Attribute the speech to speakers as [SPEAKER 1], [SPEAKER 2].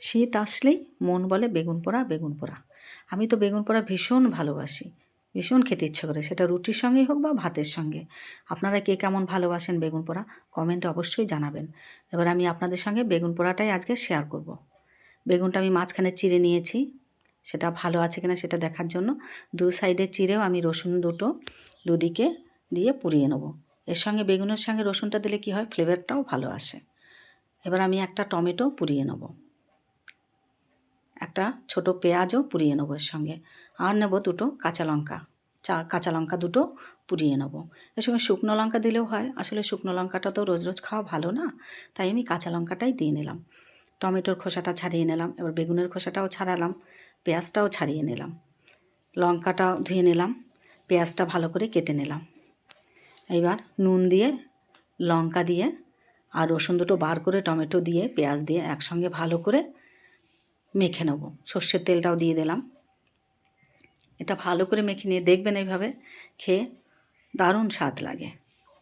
[SPEAKER 1] শীত আসলেই মন বলে বেগুন পোড়া বেগুন পোড়া। আমি তো বেগুন পোড়া ভীষণ ভালোবাসি, ভীষণ খেতে ইচ্ছে করে, সেটা রুটির সঙ্গেই হোক বা ভাতের সঙ্গে। আপনারা কে কেমন ভালোবাসেন বেগুন পোড়া, কমেন্টে অবশ্যই জানাবেন। এবার আমি আপনাদের সঙ্গে বেগুন পোড়াটাই আজকে শেয়ার করব। বেগুনটা আমি মাঝখানে চিড়ে নিয়েছি, সেটা ভালো আছে কিনা সেটা দেখার জন্য। দু সাইডে চিড়েও আমি রসুন দুটো দুদিকে দিয়ে পুড়িয়ে নেব। এর সঙ্গে বেগুনের সঙ্গে রসুনটা দিলে কি হয়? ফ্লেভারটাও ভালো আসে। এবার আমি একটা টমেটো পুড়িয়ে নেব। একটা ছোট পেঁয়াজও পুড়িয়ে নেব এর সঙ্গে। আর নেব দুটো কাঁচা লঙ্কা। চা, কাঁচা লঙ্কা দুটো পুড়িয়ে নেব। এর সঙ্গে শুকনো লঙ্কা দিলেও হয়। আসলে শুকনো লঙ্কাটা তো রোজ রোজ খাওয়া ভালো না, তাই আমি কাঁচা লঙ্কাটাই দিয়ে নিলাম। টমেটোর খোসাটা ছাড়িয়ে নিলাম, এবার বেগুনের খোসাটাও ছাড়ালাম, পেঁয়াজটাও ছাড়িয়ে নিলাম। লঙ্কাটা ধুয়ে নিলাম, পেঁয়াজটা ভালো করে কেটে নিলাম। এবার নুন দিয়ে, লঙ্কা দিয়ে আর রসুন দুটো বার করে টমেটো দিয়ে, পেঁয়াজ দিয়ে একসঙ্গে ভালো করে মেখে নেব। সর্ষের তেলটাও দিয়ে দিলাম। এটা ভালো করে মেখে নিয়ে দেখবেন এইভাবে খেয়ে দারুণ স্বাদ লাগে।